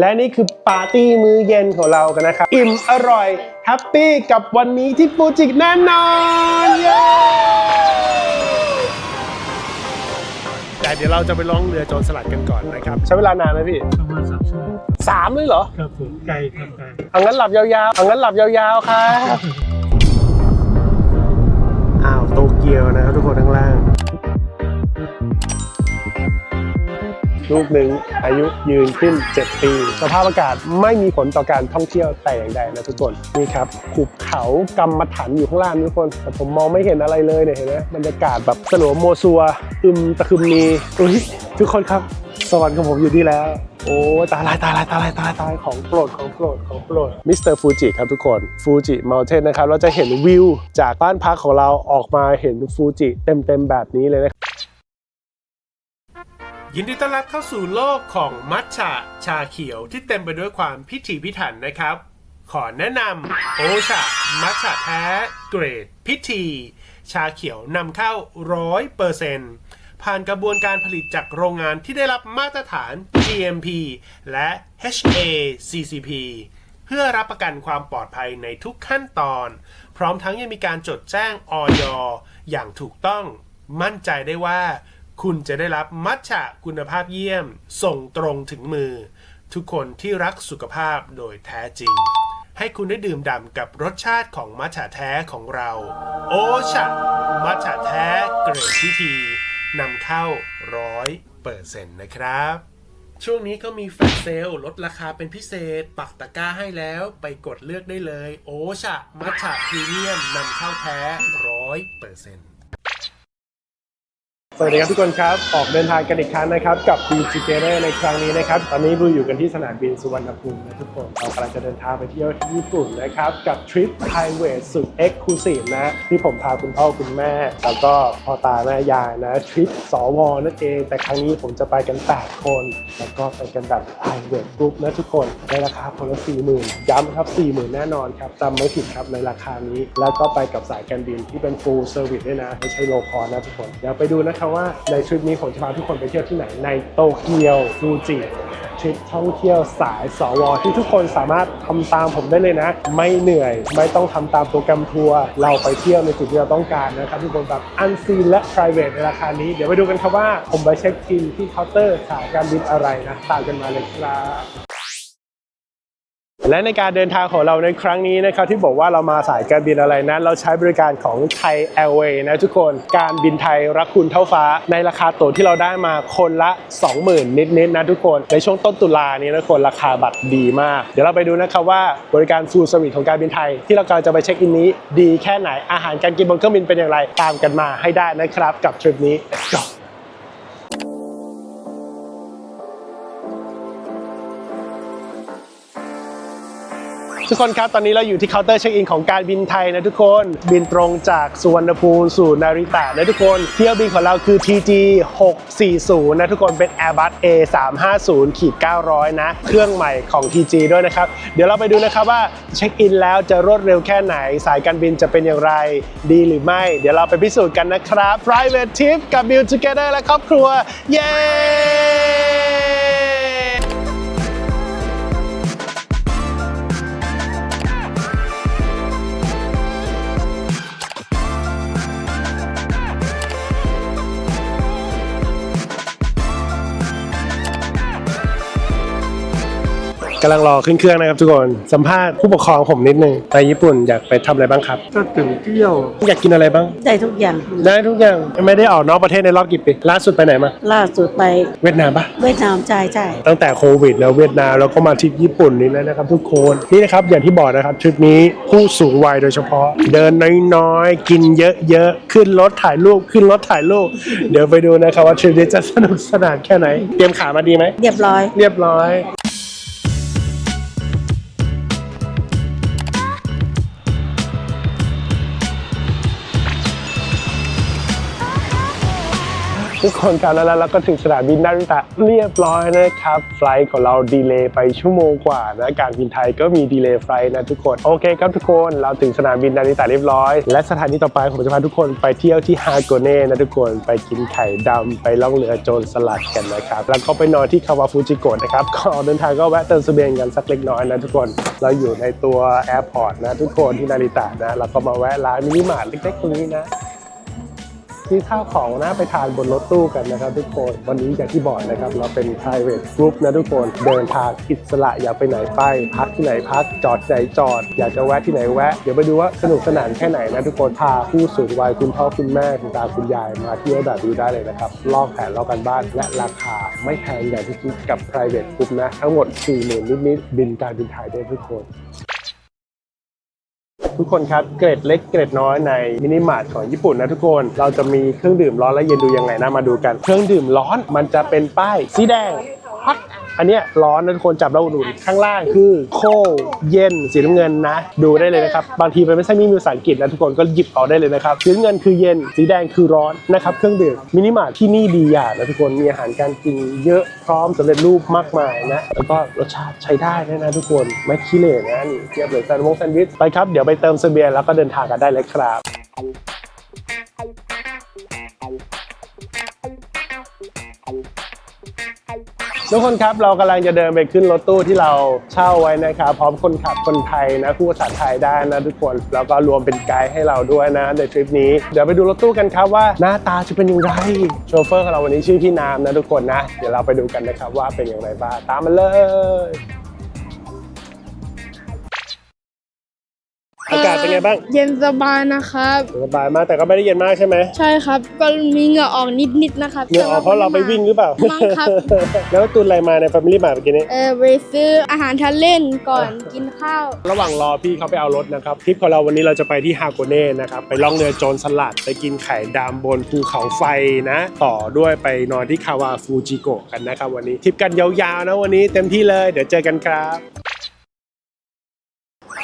และนี่คือปาร์ตี้มื้อเย็นของเรากันนะครับ อิ่มอร่อย แฮปปี้กับวันนี้ที่ฟูจิแน่นอนเย้แต่เดี๋ยวเราจะไปล่องเรือโจรสลัดกันก่อนนะครับ ใช้เวลานานไหมพี่ประมาณสามชั่วโมงสามเลยเหรอ ครับผมไกลครับไกลเอางั้นหลับยาวๆเอางั้นหลับยาวๆครับ ลูกหนึ่งอายุยืนขึ้น 7 ปี สภาพอากาศไม่มีผลต่อการท่องเที่ยวแต่อย่างใดนะทุกคนนี่ครับหุบเขากำมะถันอยู่ข้างล่างทุกคนแต่ผมมองไม่เห็นอะไรเลยเนี่ยเห็นไหมบรรยากาศแบบสลัวโมซัวอึมตะคึมมีอุ้ยทุกคนครับสวรรค์ของผมอยู่นี่แล้ว โอ้ตายลายตายลายตายลายตายตายของโปรดของโปรดของโปรดมิสเตอร์ฟูจิครับทุกคนฟูจิมลเทนนะครับเราจะเห็นวิวจากบ้านพักของเราออกมาเห็นฟูจิเต็มๆแบบนี้เลยนะ ยินดีต้อนรับเข้าสู่โลกของมัทฉะชาเขียวที่เต็มไปด้วยความพิถีพิถันนะครับ ขอแนะนำโอชามัทฉะแท้เกรด พิธี ชาเขียวนำเข้าร้อยเปอร์เซนต์ผ่านกระบวนการผลิตจากโรงงานที่ได้รับมาตรฐาน GMP และ HACCP เพื่อรับประกันความปลอดภัยในทุกขั้นตอน พร้อมทั้งยังมีการจดแจ้งออยอย่างถูกต้อง มั่นใจได้ว่า คุณจะได้รับมัทฉะคุณภาพเยี่ยม ส่งตรงถึงมือ ทุกคนที่รักสุขภาพโดยแท้จริง ให้คุณได้ดื่มด่ำกับรสชาติของมัทฉะแท้ของเรา โอชะ มัทฉะแท้เกรดพิธีนำเข้าร้อยเปอร์เซ็นต์นะครับ ช่วงนี้ก็มีแฟลชเซลลดราคาเป็นพิเศษ ปักตะกร้าให้แล้วไปกดเลือกได้เลย โอชะ มัทฉะพรีเมียมนำเข้าแท้ร้อยเปอร์เซ็นต์ สวัสดีครับทุกคนครับ ออกเดินทางกันอีกครั้งนะครับ กับ b ี t o g e t r ในครั้งนี้นะครับ ตอนนี้บูอยู่กันที่สนามบินสุวรรณภูมินะทุกคนเรากำลังจะเดินทางไปเที่ยวที่ญี่ปุ่นนะครับ กับทริปไ i เวทสุด Exclusive นะที่ผมพาคุณพ่อคุณแม่ แล้วก็พ่อตาแม่ยายนะทริปสวนั่นเอง แต่ครั้งนี้ผมจะไปกัน 8 คน แล้วก็ไปกันแบบไ i เวทกรุ๊ปนะทุกคนในราคาคนละ40,000ย้ำครับ40,000แน่นอนครับจำไม่ผิดครับในราคานี้ แล้วก็ไปกับสายการบินที่เป็น full service ด้วยนะไม่ใช่โลคอนะทุกคนเดี๋ยวไปดูนะครับว่าในทริปนี้ผมจะพาทุกคนไปเที่ยวที่ไหนในโตเกียวฟูจิทริปท่องเที่ยวสายสวที่ทุกคนสามารถทำตามผมได้เลยนะ ไม่เหนื่อย ไม่ต้องทำตามโปรแกรมทัวร์เราไปเที่ยวในจุดที่เราต้องการนะครับทุกคนแบบอันซีนและ private ในราคานี้ เดี๋ยวไปดูกันครับว่า ผมไปเช็คอินที่เคาน์เตอร์สายการบินอะไรนะตามกันมาเลยครับ และในการเดินทางของเราในครั้งนี้นะครับที่บอกว่าเรามาสายการบินอะไรนั้น เราใช้บริการของไทยแอร์เวย์นะทุกคนการบินไทยรักคุณเท่าฟ้า ในราคาตั๋วที่เราได้มาคนละ 20,000 นิดๆนะทุกคนในช่วงต้นตุลานี้นะคนราคาบัตรดีมาก เดี๋ยวเราไปดูนะครับว่าบริการฟูลสวิตของการบินไทย ที่เรากำลังจะไปเช็คอินนี้ ดีแค่ไหนอาหารการกินบนเครื่องบินเป็นอย่างไรตามกันมาให้ได้นะครับกับทริปนี้ Let's go ทุกคนครับ ตอนนี้เราอยู่ที่เคาน์เตอร์เช็คอินของการบินไทยนะทุกคน บินตรงจากสุวรรณภูมิสู่นาริตะนะทุกคน เที่ยวบินของเราคือ TG 640 นะทุกคน เป็น Airbus A 3 5 0ขีด900 นะ เครื่องใหม่ของ TG ด้วยนะครับ เดี๋ยวเราไปดูนะครับว่าเช็คอินแล้วจะรวดเร็วแค่ไหน สายการบินจะเป็นอย่างไร ดีหรือไม่ เดี๋ยวเราไปพิสูจน์กันนะครับ Private Trip กับ Build Together และครอบครัว เย้ กำลังรอขึ้นเครื่องนะครับทุกคน สัมภาษณ์ผู้ปกครองผมนิดนึงไปญี่ปุ่นอยากไปทำอะไรบ้างครับ ก็ตื่นเที่ยว อยากกินอะไรบ้าง ได้ทุกอย่างได้ทุกอย่างไม่ได้ออกนอกประเทศในรอบกี่ปีล่าสุดไปไหนมา ล่าสุดไปเวียดนามปะเวียดนามจ่ายจ่ายตั้งแต่โควิดแล้วเวียดนามแล้วก็มาทริปญี่ปุ่นนี่แล้วนะครับทุกคนนี่นะครับอย่างที่บอกนะครับทริปนี้ผู้สูงวัยโดยเฉพาะ เดินน้อยๆกินเยอะๆขึ้นรถถ่ายรูปขึ้นรถถ่ายรูปเดี๋ยวไปดูนะครับว่าทริปนี้จะสนุกสนานแค่ไหนเตรียมขามาดีไหมเรียบร้อย เรียบร้อย ทุกคนครับแล้วเราก็ถึงสนามบินนาริตะเรียบร้อยนะครับ ไฟล์ของเราดีเลย์ไปชั่วโมงกว่านะการบินไทยก็มีดีเลย์ไฟล์นะทุกคนโอเคครับทุกคนเราถึงสนามบินนาริตะเรียบร้อย และสถานที่ต่อไปผมจะพาทุกคนไปเที่ยวที่ฮาโกเน่นะทุกคนไปกินไข่ดำไปล่องเรือโจรสลัดกันนะครับแล้วก็ไปนอนที่คาวาฟูจิโกะนะครับก่อนเดินทางก็แวะเติมเสบียงกันสักเล็กน้อยนะทุกคนเราอยู่ในตัวแอร์พอร์ตนะทุกคนที่นาริตะนะเราก็มาแวะร้านมินิมาร์ทเล็กๆตรงนี้นะ ซื้อข้าวของนะไปทานบนรถตู้กันนะครับทุกคน วันนี้อย่างที่บอกนะครับ เราเป็น private group นะทุกคนเดินทางอิสระอยากไปไหนไป พักที่ไหนพักจอดที่ไหนจอด อยากจะแวะที่ไหนแวะ เดี๋ยวไปดูว่าสนุกสนานแค่ไหนนะทุกคนพาผู้สูงวัยคุณพ่อคุณแม่คุณตาคุณยายมาเที่ยวแบบนี้ได้เลยนะครับลอกแผนลอกกันบ้านและราคาไม่แพงอย่างที่คิดกับ private group นะทั้งหมด4 0,000นิดๆบินการบินไทยได้ทุกคน ทุกคนครับเกรดเล็กเกรดน้อยในมินิมาร์ทของญี่ปุ่นนะทุกคน เราจะมีเครื่องดื่มร้อนและเย็นดูยังไงนะมาดูกัน เครื่องดื่มร้อนมันจะเป็นป้ายสีแดงฮอต อันเนี้ยร้อนนะทุกคนจับแล้วอุ่นๆข้างล่างคือโคเย็นสีน้ำเงินนะ ดูได้เลยนะครับ บางทีมันไม่ใช่มีภาษาอังกฤษนะทุกคนก็หยิบเอาได้เลยนะครับสีน้ำเงินคือเย็นสีแดงคือร้อนนะครับเครื่องดื่มมินิมาร์ทที่นี่ดีอย่างนะทุกคนมีอาหารการกินเยอะพร้อมสำเร็จรูปมากมายนะแล้วก็รสชาติใช้ได้ด้วยนะทุกคนไม่ขี้เหร่นะนี่เทียบเลยแซนด์วงแซนด์วิชไปครับเดี๋ยวไปเติมเสบียงแล้วก็เดินทางกันได้เลยครับ ทุกคนครับเรากำลังจะเดินไปขึ้นรถตู้ที่เราเช่าไว้นะครับพร้อมคนขับคนไทยนะพูดภาษาไทยได้นะทุกคนแล้วก็รวมเป็นไกด์ให้เราด้วยนะในทริปนี้เดี๋ยวไปดูรถตู้กันครับว่าหน้าตาจะเป็นอย่างไรโชเฟอร์ของเราวันนี้ชื่อพี่น้ำนะทุกคนนะ เดี๋ยวเราไปดูกันนะครับว่าเป็นอย่างไรบ้างตามมาเลย อากาศเป็นไงบ้าง เย็นสบายนะครับ สบายมากแต่ก็ไม่ได้เย็นมากใช่ไหมใช่ครับ ก็มีเหงื่อออกนิดๆนะครับเหงื่อออกเพราะเราไปวิ่งหรือเปล่ามั้งครับ แล้วตุนอะไรมาใน Family Mart เมื่อกี้นี้เออไปซื้ออาหารทานเล่นก่อนกินข้าว ระหว่างรอพี่เขาไปเอารถนะครับทริปของเราวันนี้เราจะไปที่ฮาโกเน่นะครับไปล่องเรือโจรสลัดไปกินไข่ดำบนภูเขาไฟนะ ต่อด้วยไปนอนที่คาวาฟูจิโกะกันนะครับวันนี้ทริปกันยาวๆนะวันนี้เต็มที่เลย เดี๋ยวเจอกันครับ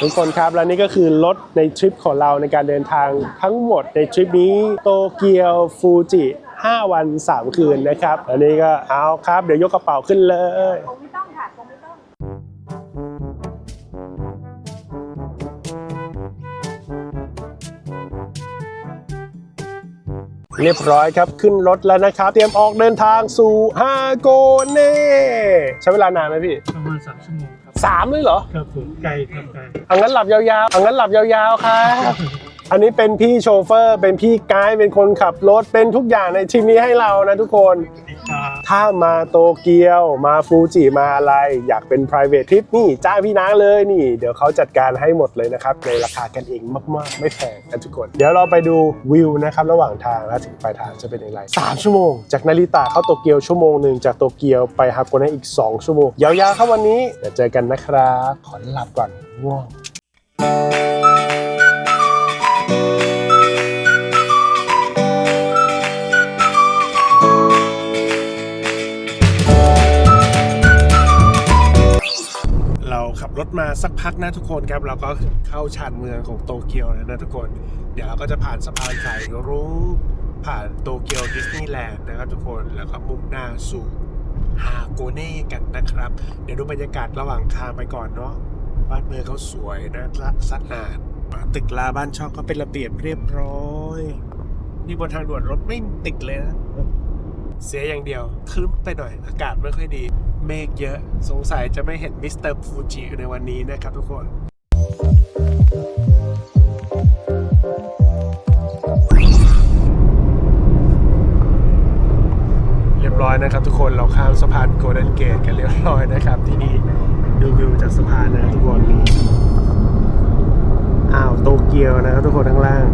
ทุกคนครับและนี่ก็คือรถในทริปของเราในการเดินทางทั้งหมดในทริปนี้โตเกียวฟูจิ 5 วัน 3 คืนนะครับอันนี้ก็เอาครับ เดี๋ยวยกกระเป๋าขึ้นเลยเรียบร้อยครับ ขึ้นรถแล้วนะครับ เตรียมออกเดินทางสู่ฮาโกเน่ใช้เวลานานไหมพี่ ประมาณสามชั่วโมง สามเลยเหรอครับผมไกลครับไกลเอางั้นหลับยาวๆเอางั้นหลับยาวๆครับอันนี้เป็นพี่โชเฟอร์ เป็นพี่ไกด์เป็นคนขับรถเป็นทุกอย่างในทริปนี้ให้เรานะทุกคนอีกครับ ถ้ามาโตเกียว มาฟูจิมาอะไร อยากเป็น private trip นี่จ้างพี่นางเลยนี่ เดี๋ยวเขาจัดการให้หมดเลยนะครับ ในราคากันเองมาก ๆ ไม่แพงนะทุกคน เดี๋ยวเราไปดูวิวนะครับ ระหว่างทางแล้วถึงปลายทางจะเป็นอย่างไร 3 ชั่วโมง จากนาริตะเข้าโตเกียวชั่วโมงหนึ่งจากโตเกียวไปฮาโกนะอีก 2 ชั่วโมง ยาวๆครับวันนี้เดี๋ยวเจอกันนะครับขอหลับก่อนง่วงเร บรถมาสักพักนะทุกคนครับเราก็เข้าชานเมืองของโตเกียวแล้วนะทุกคน เดี๋ยวเราก็จะผ่านสะพานสายรูปผ่านโตเกียวดิสนีย์แลนด์นะครับทุกคนแล้วก็มุ่งหน้าสู่ฮาโกเน่กันนะครับ เดี๋ยวดูบรรยากาศระหว่างทางไปก่อนเนาะบ้านเมืองเขาสวยนะสะอาดตึกลาบ้านช่องก็เป็นระเบียบเรียบร้อย นี่บนทางด่วนรถไม่ติดเลยนะ เสียอย่างเดียวคลึ้มไปหน่อยอากาศไม่ค่อยดี เมฆเยอะสงสัยจะไม่เห็นมิสเตอร์ฟูจิในวันนี้นะครับทุกคนเรียบร้อยนะครับทุกคนเราข้ามสะพานโกลเด้นเกตกันเรียบร้อยนะครับ ที่นี่ดูวิวจากสะพานนะทุกคนนี่อ้าวโตเกียวนะครับทุกคนข้างล่าง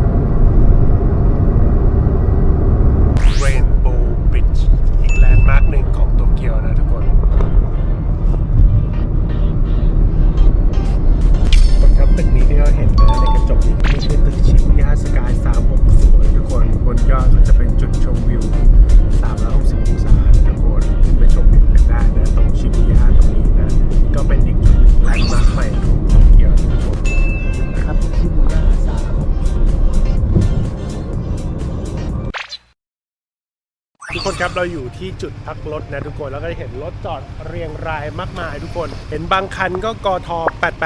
3ทุกครับเราอยู่ที่จุดพักรถนะทุกคนแล้วก็เห็นรถจอดเรียงรายมากมายทุกคน เห็นบางคันก็กท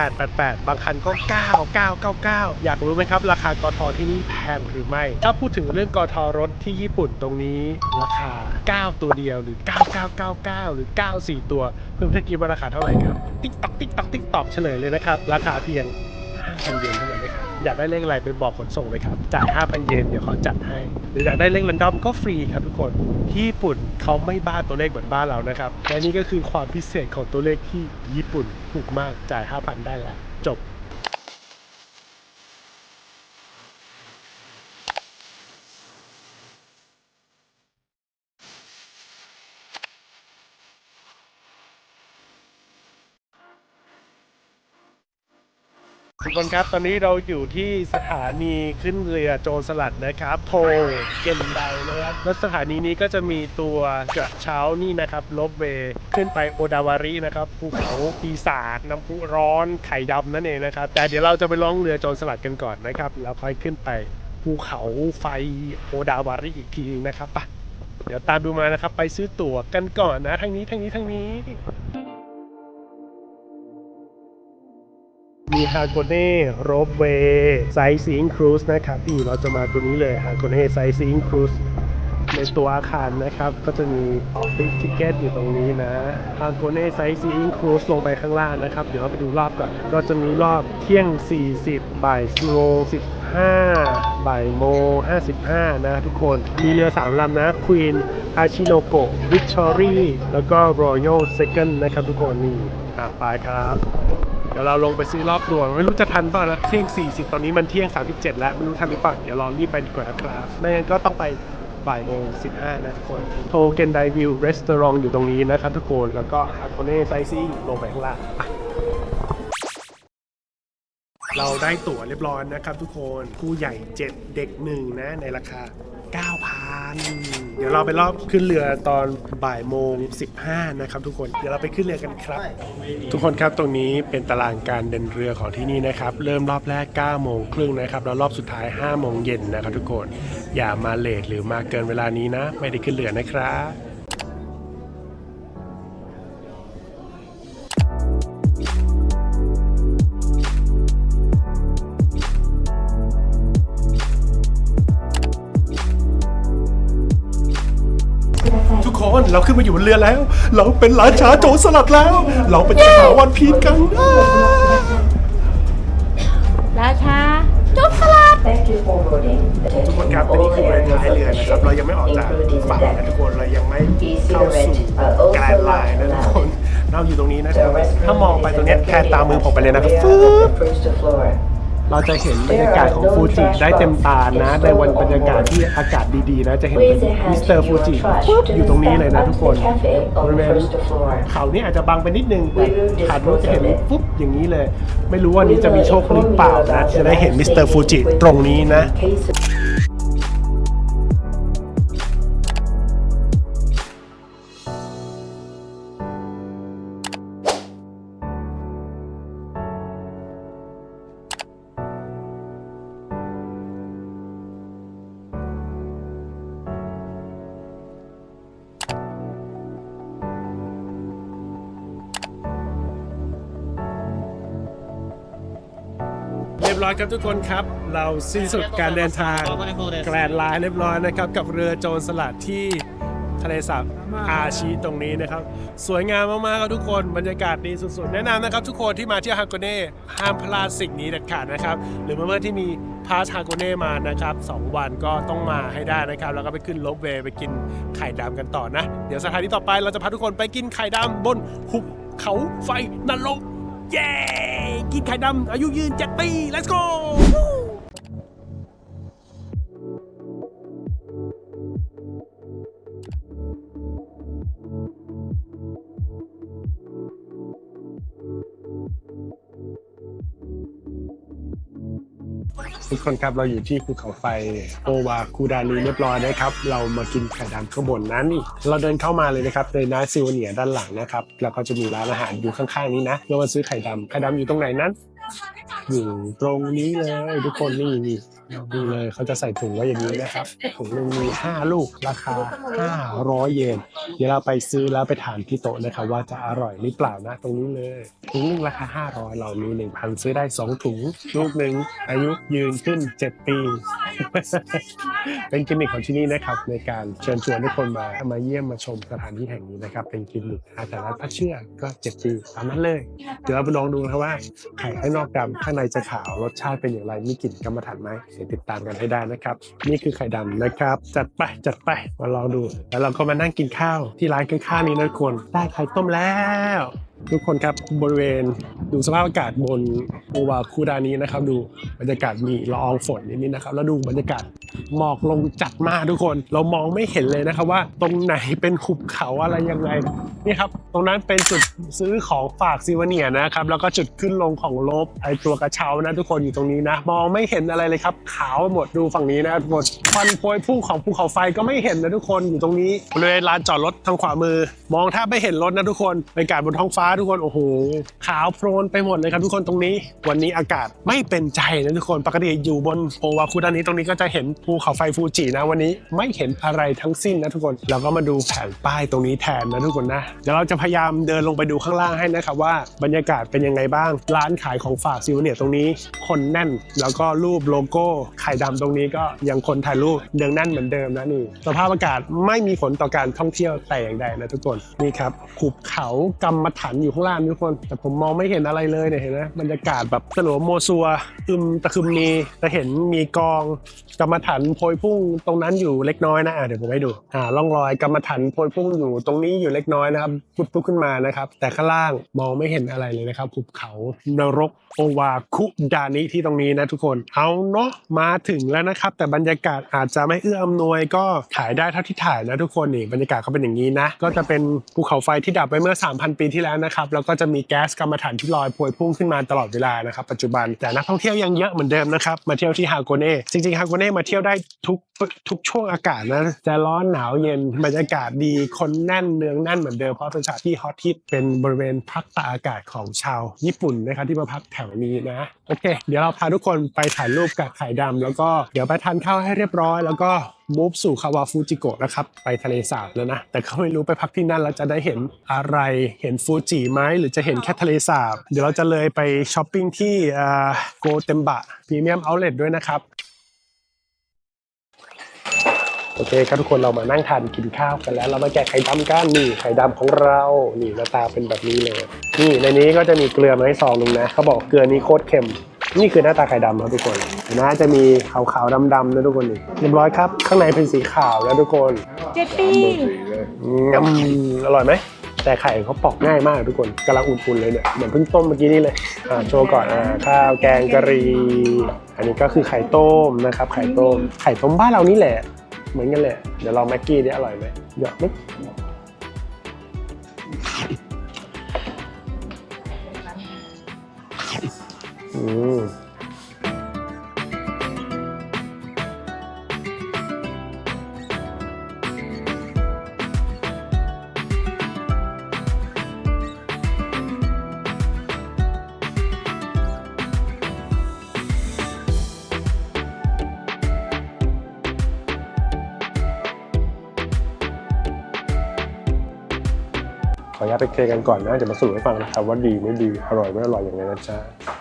8888 บางคันก็ 9999 อยากรู้ไหมครับ ราคากทที่นี่แพงหรือไม่ ถ้าพูดถึงเรื่องกทรถที่ญี่ปุ่นตรงนี้ราคา 9 ตัวเดียวหรือ 9999 หรือ 94 ตัวเพื่อนๆคิดว่าราคาเท่าไหร่ครับติ๊กตอกติ๊กตอกติ๊กตอกเฉลยเลยนะครับราคาเพียง5,000เยนเท่านั้นเลยครับ อยากได้เลขอะไรไปบอกขนส่งเลยครับ จ่าย5,000เยนเดี๋ยวเขาจัดให้ หรืออยากได้เลขรันดอมก็ฟรีครับทุกคนที่ญี่ปุ่นเขาไม่บ้าตัวเลขเหมือนบ้านเรานะครับและนี่ก็คือความพิเศษของตัวเลขที่ญี่ปุ่นถูกมากจ่าย5,000ได้แล้วจบ ทุกคนครับตอนนี้เราอยู่ที่สถานีขึ้นเรือโจรสลัดนะครับโทเกนไดนะครับแล้วสถานีนี้ก็จะมีตัวกระเช้านี่นะครับลบเวขึ้นไปโอดาวารินะครับภูเขาปีศาจน้ำพุร้อนไข่ดำนั่นเองนะครับ แต่เดี๋ยวเราจะไปล่องเรือโจรสลัดกันก่อนนะครับแล้วค่อยขึ้นไปภูเขาไฟโอดาวาริอีกทีนึงนะครับปะเดี๋ยวตามดูมานะครับ ไปซื้อตั๋วกันก่อนนะทางนี้ทางนี้ทางนี้ มีฮาโกเน่โรบเวย์ไซซิงครูซนะครับที่เราจะมาตัวนี้เลยฮาโกเน่ไซซิงครูซในตัวอาคารนะครับ ก็จะมีฟิกทิเกตอยู่ตรงนี้นะฮาโกเน่ไซซิงครูซลงไปข้างล่างนะครับ เดี๋ยวเราไปดูรอบก่อนก็จะมีรอบเที่ยง 40 บ่ายโมง15 บ่ายโมง 55 นะทุกคน มีเรือสามลำนะควีนอาชิโนโกะวิกตอรี่แล้วก็รอยัลเซคันนะครับทุกคนนี่อะไปครับ ดี๋ยวเราลงไปซื้อรอบด่วนไม่รู้จะทันเปล่านะเที่ยง 40 ตอนนี้มันเที่ยง 37 แล้วไม่รู้ทันหรือเปล่าเดี๋ยวรอรีบไปดีกว่านะครับไม่งั้นก็ต้องไปบ่ายโมง15นะทุกคนโทเกนไดวิวรีสตอรองอยู่ตรงนี้นะครับทุกคน แล้วก็ฮาโคเน่ไซซิ่งลงไปข้างล่างเราได้ตั๋วเรียบร้อยนะครับทุกคน ผู้ใหญ่ 7 เด็ก 1 นะ ในราคา 9,000 เดี๋ยวเราไปรอบขึ้นเรือตอนบ่ายโมง 15 นะครับทุกคน เดี๋ยวเราไปขึ้นเรือกันครับ ทุกคนครับตรงนี้เป็นตารางการเดินเรือของที่นี่นะครับ เริ่มรอบแรก 9 โมงครึ่งนะครับ แล้วรอบสุดท้าย 5 โมงเย็นนะครับทุกคน อย่ามาเลทหรือมาเกินเวลานี้นะ ไม่ได้ขึ้นเรือนะครับ นมาอยู่บนเรือแล้ว เราเป็นราชาโจรสลัดแล้ว เราไปหาวันพีชกันนะราชาจบสลัด Thank you for boarding. ทุกคนครับอันนี้คือบริเวณท้ายเรือนะครับ เรายังไม่ออกจากฝั่งนะทุกคน เรายังไม่เข้าสู่แกรนด์ไลน์นะทุกคน เราอยู่ตรงนี้นะครับ ถ้ามองไปตรงเนี้ยแทนตามมือผมไปเลยนะครับฟึ๊บ First floor. เราจะเห็นบรรยากาศของฟูจิได้เต็มตานะ ในวันบรรยากาศที่อากาศดีๆนะ จะเห็นมิสเตอร์ฟูจิปุ๊บอยู่ตรงนี้เลยนะทุกคนบริเวณเขานี่อาจจะบังไปนิดนึงแต่ขาดรถจะเห็นปุ๊บอย่างนี้เลย ไม่รู้ว่านี้จะมีโชคหรือเปล่านะ จะได้เห็นมิสเตอร์ฟูจิตรงนี้นะ อยครับทุกคนครับ เราสิ้นสุดการเดินทางแกลนไลน์เรียบร้อยนะครับ กับเรือโจรสลัดที่ทะเลสาบอาชีตรงนี้นะครับ สวยงามมากๆครับทุกคนบรรยากาศดีสุดๆ แนะนำนะครับทุกคนที่มาเที่ยวฮาโกเน่ห้ามพลาดสิ่งนี้เด็ดขาดนะครับ หรือเมื่อที่มีพาสฮาโกเน่มานะครับ 2 วันก็ต้องมาให้ได้นะครับ แล้วก็ไปขึ้นลบเวไปกินไข่ดำกันต่อนะ เดี๋ยวสถานที่ต่อไปเราจะพาทุกคนไปกินไข่ดำบนหุบเขาไฟนรก เย้ กินไข่ดำอายุยืนเจ็ดปี let's go ทุกคนครับเราอยู่ที่ภูเขาไฟโอวาคูดานีเรียบร้อยนะครับ เรามากินไข่ดำข้างบนนั้นนี่เราเดินเข้ามาเลยนะครับในนาซิวเนียด้านหลังนะครับ แล้วก็จะมีร้านอาหารอยู่ข้างๆนี้นะ เรามาซื้อไข่ดำไข่ดำอยู่ตรงไหนนั้นอยู่ตรงนี้เลยทุกคนนี่นี่ ดูเลยเขาจะใส่ถุงไว้อย่างนี้นะครับถุงหนึ่งมี 5 ลูกราคา 500 เยน เดี๋ยวเราไปซื้อแล้วไปทานที่โต๊ะนะครับว่าจะอร่อยหรือเปล่านะตรงนี้เลยถุงหนึงราคา 500 เรามี 1,000 ซื้อได้ 2 ถุง ลูกหนึ่งอายุยืนขึ้น 7 ปี เป็นกิมมิคของที่นี่นะครับในการเชิญชวนทุกคนมามาเยี่ยมมาชมสถานที่แห่งนี้นะครับเป็นกิมมิคนะแต่ละถ้าเชื่อก็เจ็ดปีตามนั้นเลย เดี๋ยวเราไปลองดูนะครับว่าไข่ข้างนอกดำข้างในจะขาวรสชาติเป็นอย่างไรมีกลิ่นกรรมฐานไหมเดี๋ยวติดตามกันให้ได้นะครับ นี่คือไข่ดำนะครับ จัดไปจัดไปมาลองดู แล้วเราก็มานั่งกินข้าวที่ร้านข้างๆนี้นะคนได้ไข่ต้มแล้ว ทุกคนครับบริเวณดูสภาพอากาศบนโอวาคูดานี้นะครับ ดูบรรยากาศมีละอองฝนนิดๆนะครับ แล้วดูบรรยากาศหมอกลงจัดมากทุกคน เรามองไม่เห็นเลยนะครับว่าตรงไหนเป็นหุบเขาอะไรยังไงนี่ครับ ตรงนั้นเป็นจุดซื้อของฝากซิวเนียนะครับ แล้วก็จุดขึ้นลงของลบไอตัวกระเช้านะทุกคนอยู่ตรงนี้นะ มองไม่เห็นอะไรเลยครับ ขาวหมดดูฝั่งนี้นะทุกคนควันโพยพุ่งของภูเขาไฟก็ไม่เห็นนะทุกคนอยู่ตรงนี้บริเวณลานจอดรถทางขวามือ มองแทบไม่เห็นรถนะทุกคนบรรยากาศบนท้องฟ้าทุกคนโอ้โหขาวโพลนไปหมดเลยครับทุกคนตรงนี้ วันนี้อากาศไม่เป็นใจนะทุกคนปกติอยู่บนโอวาคุด้านนี้ตรงนี้ก็จะเห็นภูเขาไฟฟูจินะวันนี้ไม่เห็นอะไรทั้งสิ้นนะทุกคนเราก็มาดูแผนป้ายตรงนี้แทนนะทุกคนนะเดี๋ยวเราจะพยายามเดินลงไปดูข้างล่างให้นะครับว่าบรรยากาศเป็นยังไงบ้าง ร้านขายของฝากซิวเนียตรงนี้คนแน่นแล้วก็รูปโลโก้ไข่ดำตรงนี้ก็ยังคนถ่ายรูปเดืองแน่นเหมือนเดิมนะนี่สภาพอากาศไม่มีผลต่อการท่องเที่ยวแต่อย่างใดนะทุกคนนี่ครับหุบเขากำมะถันอยู่ข้างล่างทุกคน แต่ผมมองไม่เห็นอะไรเลยเนี่ยเห็นไหมบรรยากาศแบบสลัวโมซัวอึมตะคึมมีจะเห็นมีกองกรรมฐานโพยพุ่งตรงนั้นอยู่เล็กน้อยนะอะเดี๋ยวผมให้ดูอ่าร่องรอยกรรมฐานโพยพุ่งอยู่ตรงนี้อยู่เล็กน้อยนะครับพุดพุขึ้นมานะครับ แต่ข้างล่างมองไม่เห็นอะไรเลยนะครับหุบเขานรกโอวาคุดานิที่ตรงนี้นะทุกคนเอาเนาะมาถึงแล้วนะครับ แต่บรรยากาศอาจจะไม่เอื้ออำนวย ก็ถ่ายได้เท่าที่ถ่ายนะทุกคนนี่บรรยากาศเขาเป็นอย่างนี้นะก็จะเป็นภูเขาไฟที่ดับไปเมื่อ 3,000 ปีที่แล้วนะครับแล้วก็จะมีแก๊สกรรมฐานที่ลอยพวยพุ่งขึ้นมาตลอดเวลานะครับปัจจุบันแต่นักท่องเที่ยวยังเยอะเหมือนเดิมนะครับมาเที่ยวที่ฮาโกเน่จริงๆฮาโกเน่มาเที่ยวได้ทุกทุกช่วงอากาศนะจะร้อนหนาวเย็นบรรยากาศดีคนแน่นเนืองแน่นเหมือนเดิมเพราะเป็นสถานที่ฮอตฮิตเป็นบริเวณพักตากอากาศของชาวญี่ปุ่นนะครับที่มาพักแถวนี้นะโอเค เดี๋ยวเราพาทุกคนไปถ่ายรูปกับไข่ดำแล้วก็เดี๋ยวไปทานข้าวให้เรียบร้อย แล้วก็ มูฟสู่คาวาฟูจิโกะนะครับ ไปทะเลสาบแล้วนะ แต่เขาไม่รู้ไปพักที่นั่นแล้วจะได้เห็นอะไรเห็นฟูจิไหมหรือจะเห็นแค่ทะเลสาบ เดี๋ยวเราจะเลยไปช้อปปิ้งที่โกเตมบะพรีเมียมเอาท์เลทด้วยนะครับโอเคครับทุกคนเรามานั่งทานกินข้าวกันแล้ว เรามาแกะไข่ดำกันนี่ไข่ดำของเรานี่หน้าตาเป็นแบบนี้เลย นี่ในนี้ก็จะมีเกลือมาให้ซองหนึงนะเขาบอกเกลือนี้โคตรเค็ม นี่คือหน้าตาไข่ดำครับทุกคนเห็นนะจะมีขาวๆดำๆนะทุกคนนี่เรียบร้อยครับ ข้างในเป็นสีขาวนะทุกคนเจ็ดปีงำอร่อยไหมแต่ไข่เขาปอกง่ายมากทุกคนกำลังอุ่นๆเลยเนี่ยเหมือนเพิ่งต้มเมื่อกี้นี่เลยอ่าโชว์ก่อนอ่าข้าวแกงกะหรี่อันนี้ก็คือไข่ต้มนะครับ ไข่ต้ม ไข่ต้มบ้านเรานี่แหละ เหมือนกันแหละเดี๋ยวลองแม็กกี้ดิอร่อยไหมหยอกนิด อืมขออนุญาตไปเคลียร์กันก่อนนะเดี๋ยวมาสรุปให้ฟังนะครับว่าดีไม่ดีอร่อยไม่อร่อยอย่างไรนะจ๊ะ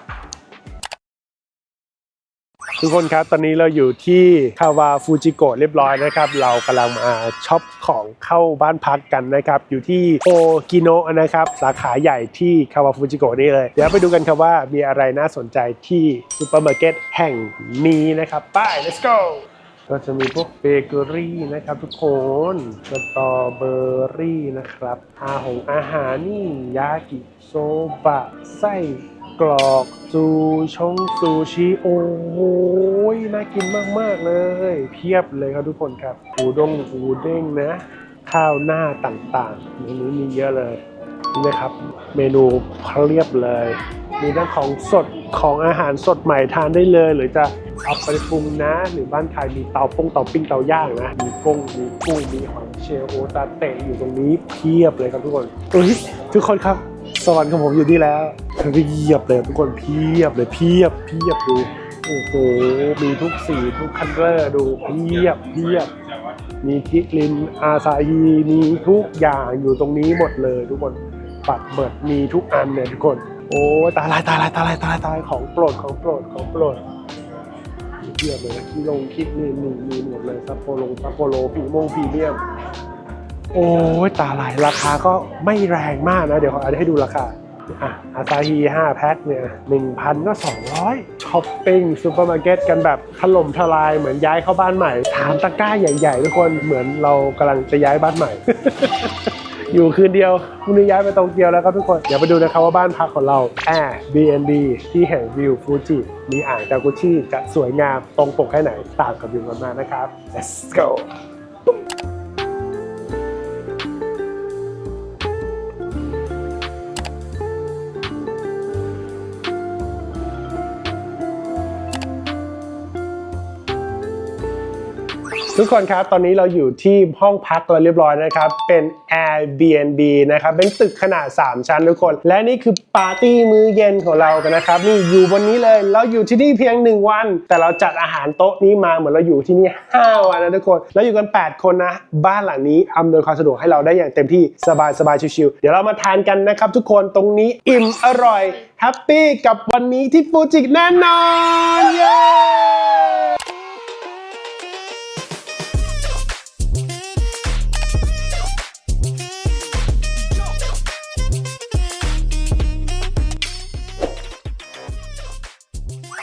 ทุกคนครับตอนนี้เราอยู่ที่คาวาฟูจิโกะเรียบร้อยนะครับ เรากำลังมาช็อปของเข้าบ้านพักกันนะครับ อยู่ที่โอกิโนะนะครับ สาขาใหญ่ที่คาวาฟูจิโกะนี่เลย เดี๋ยวไปดูกันครับว่ามีอะไรน่าสนใจที่ซูเปอร์มาร์เก็ตแห่งนี้นะครับไป let's go ก็จะมีพวกเบเกอรี่นะครับทุกคนสตรอเบอรี่นะครับอาหงอาหารนี่ยากิโซบะไส้ กรอกซูชงซูชิโอ้โหน่ากินมาก ๆ เลย เพียบเลยครับทุกคนครับอูด้งอูเด้งนะ ข้าวหน้าต่างๆเมนูมีเยอะเลยนี่นะครับ เมนูเรียบเลย มีทั้งของสดของอาหารสดใหม่ทานได้เลย หรือจะเอาไปปรุงนะ หรือบ้านใครมีเตาปงเตาปิ้งเตาย่างนะ มีกุ้งมีกุ้งมีหอยเชลโอตาเตะอยู่ตรงนี้เพียบเลยครับทุกคนเอ้ยทุกคนครับ สวรรค์ของผมอยู่นี่แล้วเพียบเลยทุกคนเพียบเลยเพียบเพียบดูโอ้โหมีทุกสีทุกคันเลอร์ดูเพียบเพียบ มีคิรินอาซาฮีมีทุกอย่างอยู่ตรงนี้หมดเลยทุกคนปัดเบิดมีทุกอันเลยทุกคน โอ้ตาลายตาลายตาลายตาลายตาลายของโปรดของโปรดของโปรดเพียบเลยคิลงคิดนี่มีมีหมดเลยซัปโปโลซัปโปโลพีมงพีเมียม โอ้ยตาลายราคาก็ไม่แรงมากนะ เดี๋ยวขอให้ดูราคาอะอาซาฮี5แพ็คเนี่ย1,000 ก็ 200ช้อปปิ้งซูเปอร์มาร์เก็ตกันแบบถล่มทลายเหมือนย้ายเข้าบ้านใหม่ถามตะกร้าใหญ่ๆ ทุกคนเหมือนเรากำลังจะย้ายบ้านใหม่ อยู่คืนเดียวพรุ่งนี้ย้ายไปโตเกียวแล้วครับทุกคน เดี๋ยวไปดูนะครับว่าบ้านพักของเรา Air BNB ที่แห่งวิวฟูจิมีอ่างจากุชิจะสวยงามตรงปกแค่ไหนตามกับวิวกันมานะครับ let's go ทุกคนครับ ตอนนี้เราอยู่ที่ห้องพักเราเรียบร้อยนะครับ เป็น Airbnb นะครับ เป็นตึกขนาด 3 ชั้นทุกคน และนี่คือปาร์ตี้มื้อเย็นของเรากันนะครับ นี่อยู่บนนี้เลย เราอยู่ที่นี่เพียง 1 วัน แต่เราจัดอาหารโต๊ะนี้มาเหมือนเราอยู่ที่นี่ 5 วันนะทุกคนแล้วอยู่กัน 8 คนนะ บ้านหลังนี้อำนวยความสะดวกให้เราได้อย่างเต็มที่สบายสบายๆชิวๆ เดี๋ยวเรามาทานกันนะครับทุกคน ตรงนี้อิ่มอร่อยแฮปปี้กับวันนี้ที่ฟูจิแน่นอน เย้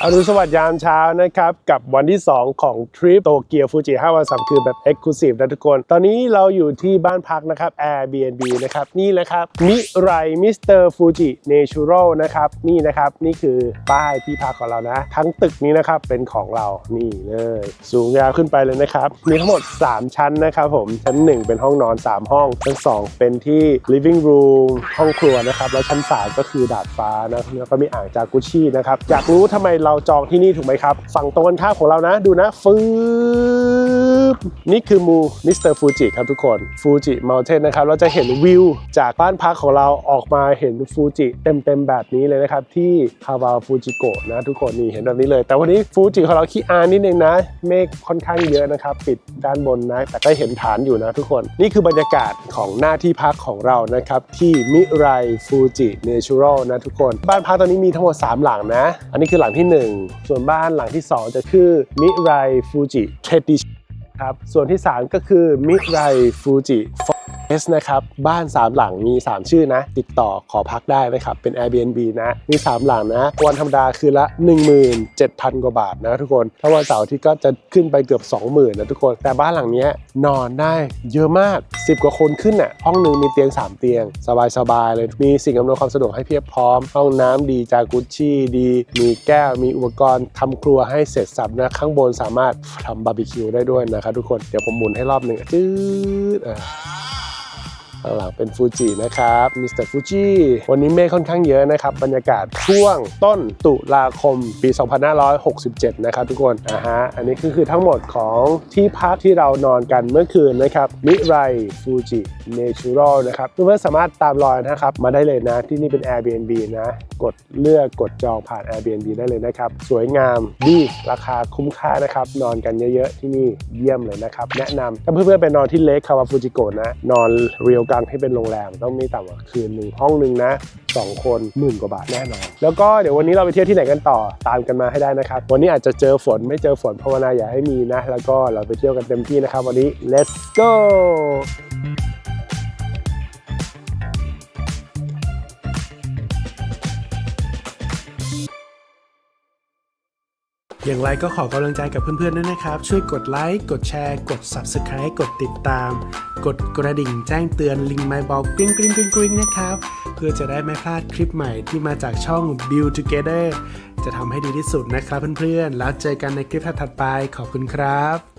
อรุณสวัสดิ์ยามเช้านะครับ กับวันที่ 2 ของทริปโตเกียวฟูจิ5วัน3คืนแบบ Exclusive นะทุกคน ตอนนี้เราอยู่ที่บ้านพักนะครับ Airbnb นะครับ นี่แหละครับมิไรมิสเตอร์ฟูจิเนเชูรัลนะครับ นี่นะครับ นี่คือป้ายที่พักของเรานะ ทั้งตึกนี้นะครับ เป็นของเรานี่เลย สูงยาวขึ้นไปเลยนะครับ มีทั้งหมด 3 ชั้นนะครับผม ชั้น 1 เป็นห้องนอน 3 ห้อง ชั้น 2 เป็นที่ living room ห้องครัวนะครับ แล้วชั้น 3 ก็คือดาดฟ้านะแล้วก็มีอ่างจากุชินะครับอยากรู้ทำไมเราจองที่นี่ถูกไหมครับ ฝั่งตรงกันข้ามของเรานะดูนะฟืบนี่คือมูมิสเตอร์ฟูจิครับทุกคนฟูจิม u n เทนนะครับเราจะเห็นวิวจากบ้านพักของเราออกมาเห็นฟูจิเต็มๆแบบนี้เลยนะครับ ที่คาวาฟูจิโกะนะทุกคนนี่เห็นแบบนี้เลย แต่วันนี้ฟูจิของเราขี้อายนิดนึงนะ เมฆค่อนข้างเยอะนะครับ ปิดด้านบนนะ แต่ก็เห็นฐานอยู่นะทุกคน นี่คือบรรยากาศของหน้าที่พักของเรานะครับ ที่มิไรฟูจิเนเชอรัลนะทุกคน บ้านพักตอนนี้มีทั้งหมด 3 หลังนะ อันนี้คือหลังที่ 1ส่วนบ้านหลังที่ 2 จะคือมิไรฟูจิเทดิครับส่วนที่ 3 ก็คือมิไรฟูจิ เอสนะครับบ้าน 3 หลังมี 3 ชื่อนะ ติดต่อขอพักได้นะครับ เป็น Airbnb นะมี 3 หลังนะวันธรรมดาคือละ 17,000 กว่าบาทนะทุกคน ถ้าวันเสาร์ที่ก็จะขึ้นไปเกือบ 20,000นะทุกคน แต่บ้านหลังนี้นอนได้เยอะมาก 10 กว่าคนขึ้นอะห้องหนึ่งมีเตียง 3 เตียง สบายๆเลยมีสิ่งอำนวยความสะดวกให้เพียบพร้อม ห้องน้ำดีจากุชชี่ดี มีแก้วมีอุปกรณ์ทำครัวให้เสร็จสับนะข้างบนสามารถทำบาร์บีคิวได้ด้วยนะครับทุกคนเดี๋ยวผมหมุนให้รอบหนึ่งจืดอะ ข้างหลังเป็นฟูจินะครับมิสเตอร์ฟูจิวันนี้เมฆค่อนข้างเยอะนะครับ บรรยากาศช่วงต้นตุลาคมปี 2567 นะครับทุกคนอ่าฮะอันนี้คือคือทั้งหมดของที่พักที่เรานอนกันเมื่อคืนนะครับมิไรฟูจิเนเชูรัลนะครับเพื่อนๆสามารถตามรอยนะครับ มาได้เลยนะที่นี่เป็น Airbnb นะ กดเลือกกดจองผ่าน Airbnb ได้เลยนะครับ สวยงามดีราคาคุ้มค่านะครับ นอนกันเยอะๆ ที่นี่เยี่ยมเลยนะครับ แนะนำถ้าเพื่อนๆไปนอนที่เลคคาวาฟูจิโกะนะ นอนเรียวกังให้เป็นโรงแรมต้องมีต่ำกว่าคืนหนึ่งห้องหนึ่งนะสองคนหมื่นกว่าบาทแน่นอน แล้วก็เดี๋ยววันนี้เราไปเที่ยวที่ไหนกันต่อตามกันมาให้ได้นะครับ วันนี้อาจจะเจอฝนไม่เจอฝนภาวนาอย่าให้มีนะ แล้วก็เราไปเที่ยวกันเต็มที่นะครับ วันนี้ let's go อย่างไรก็ขอกำลังใจกับเพื่อนๆด้วยนะครับ ช่วยกดไลค์ กดแชร์ กด Subscribe กดติดตาม กดกระดิ่งแจ้งเตือนลิงก์ไมบอลกริ๊งกริ๊งกริ๊งกริ๊งนะครับ เพื่อจะได้ไม่พลาดคลิปใหม่ที่มาจากช่อง Build Together จะทำให้ดีที่สุดนะครับเพื่อนๆ แล้วเจอกันในคลิปถัดๆไป ขอบคุณครับ